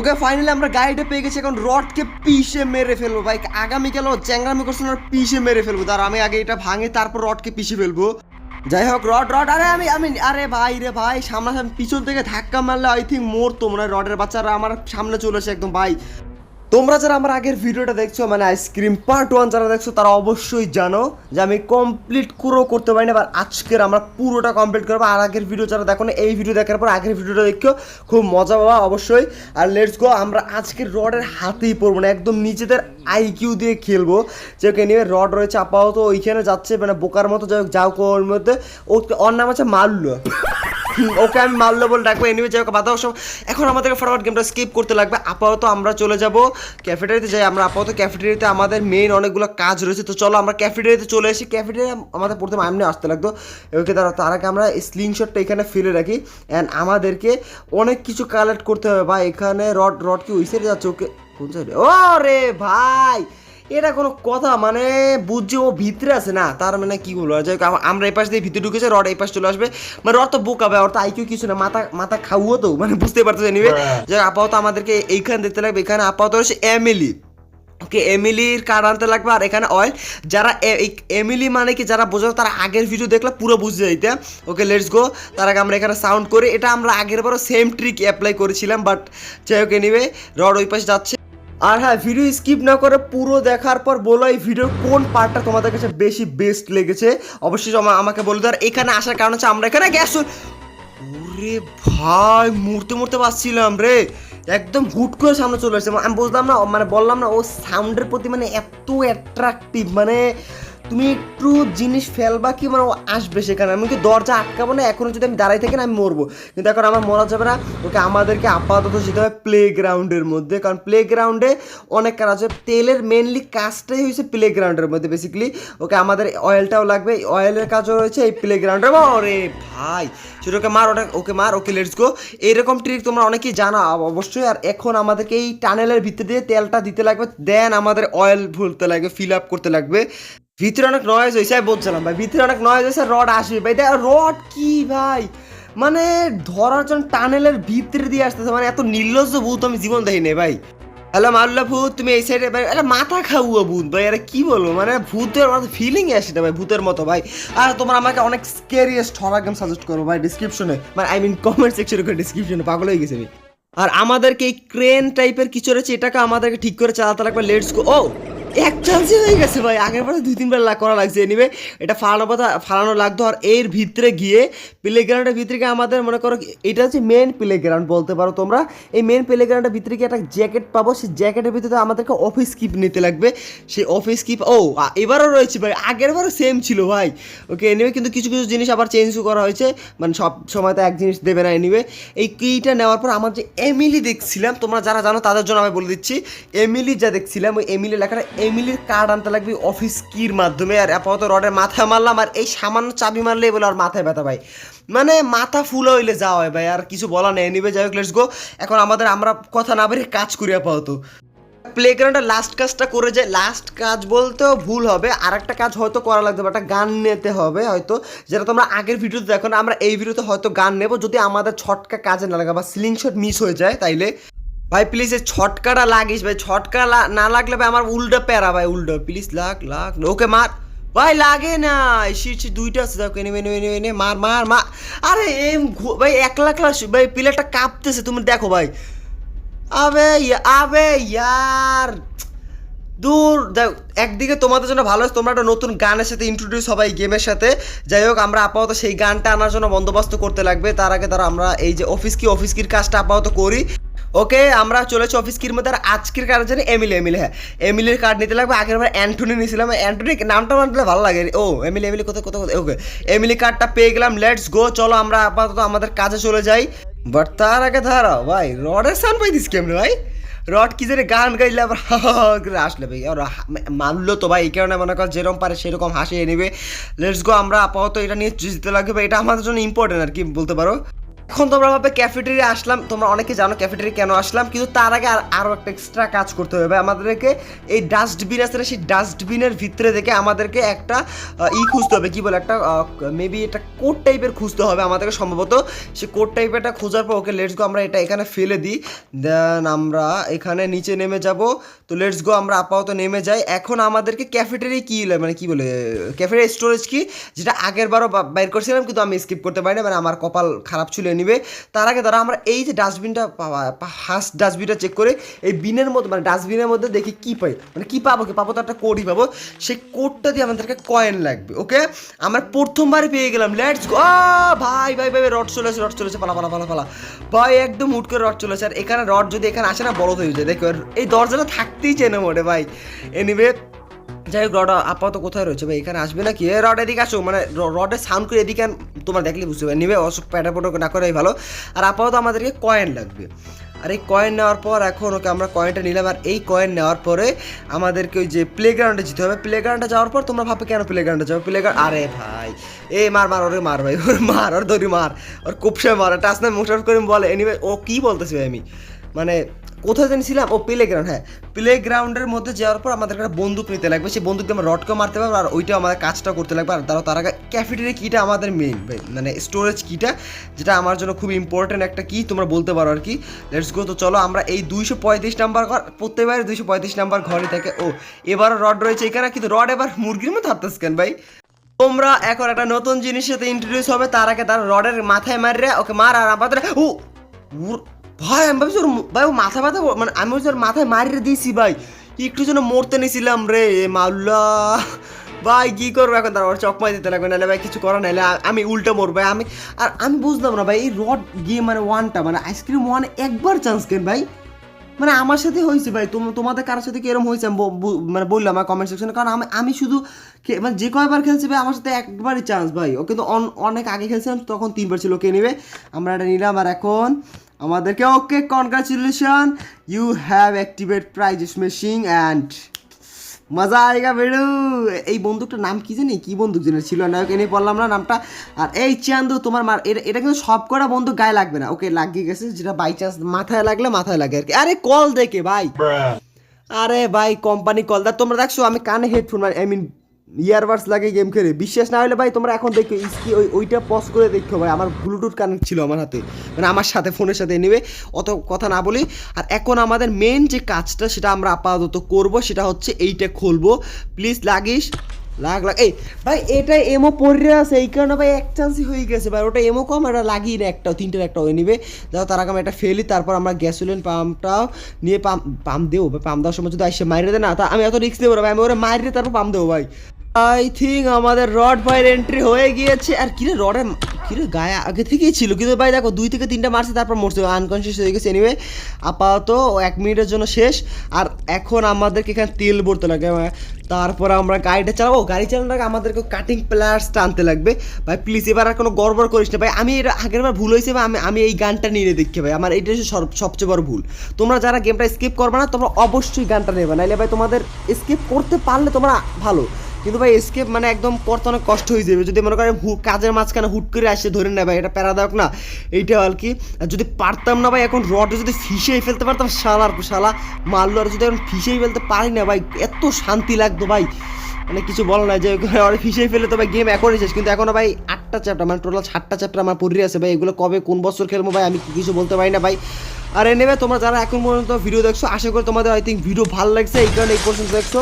ওকে finally আমরা গাড়িটা পেয়ে গেছি, এখন রডকে পিষে মেরে ফেলব। ভাই, আগামীকালও চ্যাংরামি করছে না, পিষে মেরে ফেলব। তার আমি আগে এটা ভাঙে, তারপর রডকে পিষে ফেলব। যাই হোক, রড রড, আরে আমি আমি, আরে ভাই রে ভাই, সামনাসামনি পিছন থেকে ধাক্কা মারলে আই থিঙ্ক মরতো মনে হয় রডের বাচ্চারা, আমার সামনে চলে আসে একদম, ভাই। তোমরা যারা আমার আগের ভিডিওটা দেখছ মানে আইসক্রিম পার্ট ওয়ান যারা দেখছ, তারা অবশ্যই জানো যে আমি কমপ্লিট পুরো করতে পারি না এবার আজকের আমরা পুরোটা কমপ্লিট করব। আর আগের ভিডিও যারা দেখো না এই ভিডিও দেখার পর আগের ভিডিওটা দেখো খুব মজা পাবা অবশ্যই। আর লেটস গো আমরা আজকের রডের হাতেই পড়ব না, একদম নিজেদের আইকিউ দিয়ে খেলব। যে ওকে নিয়ে রড রয়েছে, আপাতত ওইখানে যাচ্ছে মানে বোকার মতো, যাই হোক, যাও ওর মধ্যে। ওর নাম আছে মাল্য ওকে আমি মারলো বলে ডাকবো এনিওয়ে যাই হোক, বাধা অবশ্য এখন আমাদেরকে ফরওয়ার্ড গেমটা স্কিপ করতে লাগবে। আপাতত আমরা চলে যাব ক্যাফেটেরিয়াতে যাই। আমরা আপাতত ক্যাফেটেরিয়াতে আমাদের মেইন অনেকগুলো কাজ রয়েছে। তো চলো আমরা ক্যাফেটেরিয়াতে চলে এসি ক্যাফেটেরিয়া আমাদের প্রথমে এমনি আসতে লাগতো। ওকে তারা তার আগে আমরা স্লিংশটটা এখানে ফেলে রাখি। অ্যান্ড আমাদেরকে অনেক কিছু কালেক্ট করতে হবে। বা এখানে রড রড কি ওই যাচ্ছে? ওকে, কোন ও রে ভাই! এটা কোনো কথা মানে বুঝছে ও ভিতরে আছে না তার মানে কি বলব? যাই আমরা এই পাশ দিয়ে ভিতরে ঢুকেছে রড এই পাশ চলে আসবে। মানে রড তো বোকা ভাই ওর তো আইকিউ কিছু না মাথা মাথা খাওয়া তো মানে বুঝতে পারতো নিবে যে আপাতত আমাদেরকে এইখানে দেখতে লাগবে এখানে আপাতত হচ্ছে এমিলি ওকে এমিলির কার্ড আনতে লাগবে আর এখানে অয়েল যারা এমিলি মানে কি যারা বোঝো তারা আগের ভিডিও দেখলে পুরো বুঝতে যাইতে। ওকে লেটস গো তার আগে আমরা এখানে সাউন্ড করি। এটা আমরা আগের বারও সেম ট্রিক অ্যাপ্লাই করেছিলাম বাট যাই হোক এনিওয়ে রড ওই পাশে যাচ্ছে। আর হ্যাঁ ভিডিও স্কিপ না করে পুরো দেখার পর বলো এই ভিডিওর কোন পার্টটা তোমাদের কাছে বেশি বেস্ট লেগেছে? অবশ্যই আমাকে বলে দাও। আর এখানে আসার কারণ হচ্ছে আমরা এখানে গ্যাস ওরে ভাই মুড়তে মুড়তে পাচ্ছিলাম রে। একদম হুট করে সামনে চলে আসছে। আমি বুঝলাম না মানে বললাম না, ও সাউন্ডের প্রতি মানে এত অ্যাট্রাকটিভ মানে তুমি একটু জিনিস ফেলবা কি মানে ও আসবে সেখানে? আমি কি দরজা আটকাবো না? এখনও যদি আমি দাঁড়াই থাকি না, আমি মরবো। কিন্তু এখন আমার মরা যাবে না। ওকে আমাদেরকে আপাতত যেতে হবে প্লে গ্রাউন্ডের মধ্যে। কারণ প্লে গ্রাউন্ডে অনেক কাজ আছে। তেলের মেনলি কাজটাই হয়েছে প্লে গ্রাউন্ডের মধ্যে বেসিক্যালি ওকে আমাদের অয়েলটাও লাগবে। অয়েলের কাজও রয়েছে এই প্লে গ্রাউন্ডে ওরে ভাই! সেটা ওকে মার, ওটা ওকে মার, ওকে লেটস গো এইরকম ট্রিক তোমরা অনেকেই জানো অবশ্যই। আর এখন আমাদেরকে এই টানেলের ভিতরে দিয়ে তেলটা দিতে লাগবে। দেন আমাদের অয়েল ভুলতে লাগবে ফিল আপ করতে লাগবে। ভিতরে অনেক নয়েজ হয়েছে আমি বলছিলাম ভাই, ভিতরে অনেক নয়েজ হয়েছে রড আসবে ভাই। দেখ রড কি ভাই? মানে ধরার জন্য টানেলের ভিতরে দিয়ে আসতেছে মানে এত নির্লজ্জ ভূত আমি জীবন দেখিনি ভাই। হ্যালো মাল্লা ভূত, তুমি এই সাইডে ভাই এটা মাথা খাওয়া ভূত ভাই এটা কি বলব? মানে ভূতের মতো ফিলিং আসে না ভাই, ভূতের মতো ভাই। আর তোমরা আমাকে অনেক স্কেরিয়েস্ট হরার গেম সাজেস্ট করো ভাই ডিসক্রিপশনে মানে আই মিন কমেন্ট সেকশনে করে ডিসক্রিপশনে পাগল হয়ে গেছে আমি। আর আমাদেরকে এই ক্রেন টাইপের কিছু রয়েছে, এটাকে আমাদেরকে ঠিক করে চালাতে লাগবে লেটস গো ও! এক চান্সই হয়ে গেছে ভাই। আগের বারে দুই, তিনবার লাগ করা লাগছে। এনিবে এটা ফালানো কথা ফালানো লাগতো। আর এর ভিতরে গিয়ে প্লে গ্রাউন্ডের ভিতরে গিয়ে আমাদের মনে করো এটা হচ্ছে মেন প্লে গ্রাউন্ড বলতে পারো তোমরা। এই মেন প্লে গ্রাউন্ডের ভিতরে গিয়ে একটা জ্যাকেট পাবো। সেই জ্যাকেটের ভিতরে আমাদেরকে অফিস কিপ নিতে লাগবে। সেই অফিস কিপ ও এবারও রয়েছে ভাই। আগের বারও সেম ছিল ভাই। ওকে এনিওয়ে কিন্তু কিছু কিছু জিনিস আবার চেঞ্জও করা হয়েছে। মানে সব সময় তো এক জিনিস দেবে না এনিওয়ে এই কিটা নেওয়ার পর আমার যে এমিলি দেখছিলাম, তোমরা যারা জানো তাদের জন্য আমি বলে দিচ্ছি। এমিলি যা দেখছিলাম, ওই এমিলি লেখাটা এমিলির কার্ড আনতে লাগবে অফিস কির মাধ্যমে, আর আপাতত রডের মাথায় মারলাম, আর এই সামান্য চাবি মারলেই বলে আর মাথায় ব্যথা ভাই। মানে মাথা ফুল হইলে যাওয়া হয় ভাই, আর কিছু বলা নেই। নিবে যাই হোক লেটস গো এখন আমাদের, আমরা কথা না বেরিয়ে কাজ করি আপাতত। প্লেগ্রাউন্ডে লাস্ট কাজটা করে যায় লাস্ট কাজ বলতেও ভুল হবে। আর একটা কাজ হয়তো করা লাগবে বা একটা গান নিতে হবে হয়তো। যেটা তোমরা আগের ভিডিওতে দেখো না, আমরা এই ভিডিওতে হয়তো গান নেব। যদি আমাদের ছটকা কাজে না লাগে বা সিলিং শট মিস হয়ে যায়, তাইলে ভাই প্লিজ এই ছটকাটা লাগিস ভাই, ছটকা না লাগলে ভাই আমার উল্টো প্যারা ভাই, উল্টো। প্লিজ লাগ লাগ। ওকে মার। ভাই, লাগে না। শীত দুইটা আছে দেখো এনে এনে এনে এনে, মার মার মার। আরে, এম ভাই এক লাখ লাখ ভাই প্লেয়ারটা কাঁপতেছে, তুমি দেখো ভাই। আবে আবে, ইয়ার। দূর, দেখ, একদিকে তোমাদের জন্য ভালো তোমরা একটা নতুন গানের সাথে ইন্ট্রোডিউস হবাই গেমের সাথে। যাই হোক, আমরা আপাতত সেই গানটা আনার জন্য বন্দোবস্ত করতে লাগবে। তার আগে তারা, আমরা এই যে অফিস কি অফিস কির কাজটা আপাতত করি। ওকে আমরা চলেছি অফিস কির মধ্যে আর আজকের কার্ড জানি এমিলি এমিলি হ্যাঁ। এমিলির কার্ড নিতে লাগবে, আগের বার অ্যান্টনি নিয়েছিলাম। অ্যান্টনি নামটা মানলে ভালো লাগে ও এমিলি এমিলি কোথায় কোথায় ওকে এমিলি কার্ডটা পেয়ে গেলাম লেটস গো চলো আমরা আপাতত আমাদের কাজে চলে যাই। বাট তার আগে দাঁড়াও, ভাই রডের সাউন্ড পাইতিস কেমনি ভাই? রড কি জানি গান গাইলে আবার করে আসলে ভাই। আর মানলো তো ভাই, এই কারণে মনে কর যেরকম পারে সেরকম হাসিয়ে নেবে। লেটস গো আমরা আপাতত এটা নিয়ে জিততে লাগবে এটা আমাদের জন্য ইম্পর্টেন্ট আর কি, বলতে পারো। এখন তোমরা ভাবে ক্যাফেটেরিয়া আসলাম। তোমরা অনেকে জানো ক্যাফেটেরিয়া কেন আসলাম, কিন্তু তার আগে আর আরও একটা এক্সট্রা কাজ করতে হবে। আমাদেরকে এই ডাস্টবিন আছে সেই ডাস্টবিনের ভিতরে থেকে আমাদেরকে একটা ই খুঁজতে হবে। কি বলে? একটা মেবি এটা কোড টাইপের খুঁজতে হবে আমাদেরকে সম্ভবত। সে কোড টাইপেরটা খোঁজার পর ওকে লেটস গো আমরা এটা এখানে ফেলে দিই। দেন আমরা এখানে নিচে নেমে যাব। তো লেটস গো আমরা আপাতত নেমে যাই। এখন আমাদেরকে ক্যাফেটেরিয়া কী মানে কি বলে? ক্যাফেটেরিয়া স্টোরেজ কি? যেটা আগের বারও বাইর করছিলাম, কিন্তু আমি স্কিপ করতে পারি না মানে আমার কপাল খারাপ ছিল নিবে। তার আগে ধরো আমরা এই যে ডাস্টবিনটা ফার্স্ট ডাস্টবিনটা চেক করে এই বিনের মধ্যে মানে ডাস্টবিনের মধ্যে দেখি কি পাই মানে কি পাবো কি পাবো তো একটা কোডই পাবো। সেই কোডটা দিয়ে আমাদেরকে কয়েন লাগবে ওকে আমরা প্রথমবারে পেয়ে গেলাম লেটস গো ভাই ভাই ভাই রড চলে আসে রড চলে আসে, পালা পালা পালা পালা। ভাই, একদম হুট করে রড চলে আসে। আর এখানে রড যদি এখানে আসে না, বড় হয়ে যায়। দেখো, এই দরজাটা থাকতেই চেনে মোটে, ভাই। এনিওয়ে যাই হোক, রড আপাতত কোথায় রয়েছে ভাই? এখানে আসবে নাকি? এ, রড এদিকে আসো মানে রডের সাউন্ড করে এদিকে তোমার দেখলে বুঝতে পারবে। নিবে, অসুখ, প্যাটা পটো না করাই ভালো। আর আপাতত আমাদেরকে কয়েন লাগবে। আর এই কয়েন নেওয়ার পর এখন ওকে আমরা কয়েনটা নিলাম, আর এই কয়েন নেওয়ার পরে আমাদেরকে ওই যে প্লে গ্রাউন্ডে যেতে হবে। প্লে গ্রাউন্ডে যাওয়ার পর তোমরা ভাবে কেন প্লে গ্রাউন্ডে যাব? প্লে গ্রাউন্ড আরে ভাই, এ, মার মার, ওরে মার ভাই, ওর মার, ওর দড়ি মার, ওর কুপসায় মার টাচ না মোটার করে বলে। এনিওয়ে ও কী বলতেছি ভাই আমি? মানে কোথায় জানি ছিলাম? ও প্লে গ্রাউন্ড হ্যাঁ। প্লে গ্রাউন্ডের মধ্যে যাওয়ার পর আমাদের একটা বন্দুক নিতে লাগবে। সেই বন্দুক দিয়ে আমরা রডকে মারতে পারব আর ওইটা আমাদের কাজটা করতে লাগবে। আর তারা তার আগে ক্যাফেটেরিয়া কিটা আমাদের মেইন মানে স্টোরেজ কিটা যেটা আমার জন্য খুব ইম্পর্টেন্ট একটা কি তোমরা বলতে পারো আর কি। লেটস গো তো চলো আমরা এই দুইশো পঁয়ত্রিশ নাম্বার ঘর, প্রত্যেকবারে দুইশো পঁয়ত্রিশ নাম্বার ঘরে থাকে। ও, এবারও রড রয়েছে এখানে, কিন্তু রড এবার মুরগির মতো হাঁটতেছ কেন ভাই? তোমরা এখন একটা নতুন জিনিসের সাথে ইন্ট্রোডিউস হবে, তার আগে তার রডের মাথায় মাররে, ওকে মার আর আমাদের ও ভাই আমি ভাবছি ওর ভাই ও মাথা ব্যথা মানে আমি ভাবছি ওর মাথায় মারিয়ে দিয়েছি, ভাই। একটু যেন মরতে নিয়েছিলাম রে মাল্লা ভাই, কী করব এখন? তার চকমাই দিতে লাগবে, নাহলে ভাই কিছু করার নাহলে আমি উল্টো মরবো আমি আর আমি বুঝলাম না, ভাই, এই রড গেম মানে ওয়ানটা মানে আইসক্রিম ওয়ান একবার চান্স কেন, ভাই? মানে আমার সাথে হয়েছে, ভাই। তোম তোমাদের কারোর সাথে কি এরকম হয়েছে? মানে বললাম আমার কমেন্ট সেকশনে কারণ আমি আমি শুধু মানে যে কয়বার খেলছি, ভাই, আমার সাথে একবারই চান্স ভাই। ও কিন্তু অন- অনেক আগে খেলছিলাম, তখন তিনবার ছিল। কে নেবে? আমরা এটা নিলাম, আর এখন আমাদেরকে okay congratulation you have activate prize machine and মজা আয়েগা বেড়ু। এই বন্দুকটার নাম কি জানি? কি বন্দুক জানি ছিল? নায়ক এনে পড়লাম না নামটা। আর এই চান্দু তোমার মার এটা কিন্তু সব কটা বন্দুক গায়ে লাগবে না। ওকে লাগিয়ে গেছে যেটা বাই চান্স মাথায় লাগলে মাথায় লাগে আর কি। আরে কল দেখে ভাই। আরে ভাই কোম্পানি কল দা তোমরা দেখছ আমি কানে হেডফোন মানে আই মিন ইয়ারবাডস লাগে গেম খেলে। বিশ্বাস না হলে ভাই, তোমরা এখন দেখো ইসকি ওই ওইটা পজ করে দেখো ভাই। আমার ব্লুটুথ কানেক্ট ছিল আমার হাতে। মানে আমার সাথে ফোনের সাথে নেবে অত কথা না বলি। আর এখন আমাদের মেন যে কাজটা, সেটা আমরা আপাতত করব, সেটা হচ্ছে এইটা খুলবো। প্লিজ লাগিস। লাগ লাগ। এই, ভাই, এটা এমও পড়ে আছে, এই কারণে ভাই এক চান্সই হয়ে গেছে ভাই। ওটা এমও কম এটা লাগিয়ে না একটা, তিনটের একটা হয়ে নিবে যাও, তার আগে একটা ফেলি, তারপর আমরা গ্যাসোলিন পাম্পটাও নিয়ে পাম্প পাম্প দেবো ভাই। পাম্প দেওয়ার সময় যদি আসে মারিয়ে দেয় না, তা আমি এত রিস্ক দেবো ভাই। আমি ওরা মারিয়ে তারপর পাম্প দেবো ভাই। আই থিঙ্ক আমাদের রড ফায়ার এন্ট্রি হয়ে গিয়েছে। আর কিরে রডের কিরে গায়ে আগে থেকেই ছিল। কিন্তু ভাই দেখো, দুই থেকে তিনটা মারছে, তারপর মরছে। আনকনসিয়াস হয়ে গেছে এনিওয়ে আপাতত এক মিনিটের জন্য শেষ। আর এখন আমাদেরকে এখানে তেল ভরতে লাগে। হ্যাঁ। তারপর আমরা গাড়িটা চালাবো। গাড়ি চালানোর আমাদেরকে কাটিং প্লেয়ার্স টানতে লাগবে। ভাই প্লিজ এবার আর কোনো গড়বড় করিস না। ভাই, আমি এটা আগের বার ভুল হয়েছে, ভাই। আমি আমি এই গানটা নিয়ে দেখি, ভাই। আমার এটা সবচেয়ে বড় ভুল। তোমরা যারা গেমটা স্কিপ করবে না, তোমরা অবশ্যই গানটা নেবে। নাইলে ভাই, তোমাদের স্কিপ করতে পারলে তোমরা ভালো। কিন্তু ভাই এসকেপ মানে একদম করতে অনেক কষ্ট হয়ে যাবে। যদি মনে করেন কাজের মাঝখানে হুট করে আসে, ধরে নেয় ভাই, এটা প্যারাদায়ক না, এইটা আর কি। যদি পারতাম না ভাই, এখন রডে যদি ফিসেই ফেলতে পারতাম, শালার শালা, মারলো আর যদি এখন ফিসেই ফেলতে পারি না ভাই, এত শান্তি লাগতো ভাই। মানে কিছু বল না যে ওরা ফিসেই ফেলে তো ভাই গেম এখনই শেষ। কিন্তু এখনও ভাই, আটটা চ্যাপ্টার মানে টোটাল সাতটা চ্যাপ্টার আমার পড়ে আছে ভাই। এগুলো কবে কোন বছর খেলব ভাই, আমি কিছু বলতে পারি না ভাই। আর নেবে তোমরা যারা এখন পর্যন্ত ভিডিও দেখছ, আশা করি তোমাদের আই থিঙ্ক ভিডিও ভালো লাগছে। এই কারণে এই পর্যন্ত দেখছ।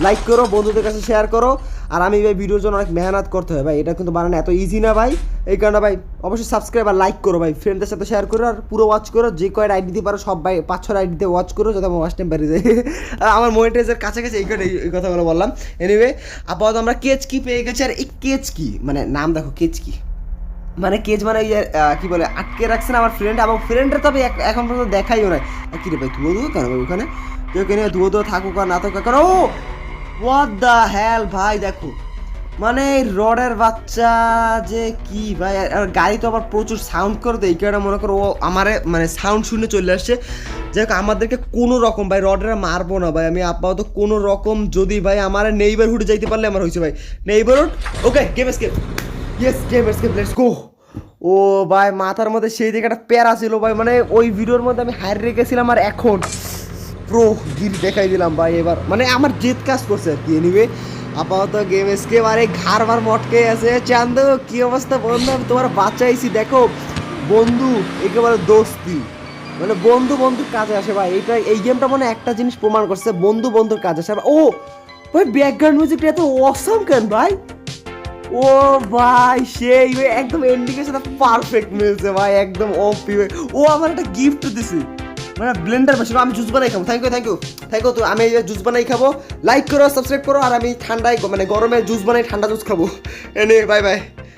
লাইক করো বন্ধুদের কাছে শেয়ার করো। আর আমি ভাই ভিডিওর জন্য অনেক মেহনত করতে হয় ভাই। এটা কিন্তু বানানো এত ইজি না ভাই। এই কারণে ভাই অবশ্যই সাবস্ক্রাইব আর লাইক করো ভাই। ফ্রেন্ডদের সাথে শেয়ার করো আর পুরো ওয়াচ করো। যে কয়ের আইডি দিতে পারো সব ভাই পাঁচ ছয় আইডিতে ওয়াচ করো যাতে আমার ওয়াচ টাইম বেড়ে যায়। আমার মনিটাইজের কাছাকাছি এই কারণে এই- কথাগুলো বললাম। এনিওয়ে আপাতত আমরা কেচ কি পেয়ে গেছি। আর এই কেচ কি মানে নাম দেখো কেচ কি মানে কেজ মানে আহ, কি বলে আটকে রাখছে না আমার ফ্রেন্ড এবং ফ্রেন্ডের তবে এখন পর্যন্ত দেখাইও আর কি রে ভাই ধুয়ো ধুয়ো কেন ভাই ওখানে? কেউ কেন ধুয়ো ধুয়ো থাকুক আর না থাকুক। কেন ও হোয়াট দ্য হ্যাল ভাই, দেখো। মানে রডের বাচ্চা যে কি, ভাই, আর- গাড়ি তো আবার প্রচুর সাউন্ড করে তো, এই কারণে মনে করো ও আমারে মানে সাউন্ড শুনে চলে আসছে যাই আমাদেরকে কোনো রকম, ভাই, রডের মারবো না, ভাই, আমি আপাতত কোনো রকম যদি, ভাই, আমার নেইবারহুডে যাইতে পারলে আমার হয়েছে, ভাই। Neighbourhood okay game escape yes game escape let's go ও, ভাই, মাথার মধ্যে সেই একটা প্যারা ছিল, ভাই মানে ওই ভিডিওর মধ্যে আমি হার রেখেছিলাম আর এখন। প্রো গির দেখাই দিলাম ভাই এবার। মানে আমার জেদ কাজ করছে আর কি। এনিওয়ে আপাতত গেম এসকে বারে ঘাড় বার মটকে আছে চান্দু, কি অবস্থা বন্ধু? আমি তোমার বাঁচাইছি দেখো। বন্ধু, একেবারে দোস্তি। মানে বন্ধু বন্ধুর কাজে আসে ভাই। এইটা, এই গেমটা মানে একটা জিনিস প্রমাণ করছে, বন্ধু বন্ধুর কাজে আসে। ও, ভাই ব্যাকগ্রাউন্ড মিউজিকটা এত অসম কেন ভাই? ও ভাই, সেই, একদম সাথে পারফেক্ট মিলছে ভাই, একদম ওপি ও আমার একটা গিফট দিছে। মানে ব্লেন্ডার মেশিন আমি জুস বানাই খাব। Thank you thank you thank you তো আমি জুস বানাই খাব। লাইক করো সাবস্ক্রাইব করো, আর আমি ঠান্ডায় মানে গরমে জুস বানাই ঠান্ডা জুস খাব। এনে বাই বাই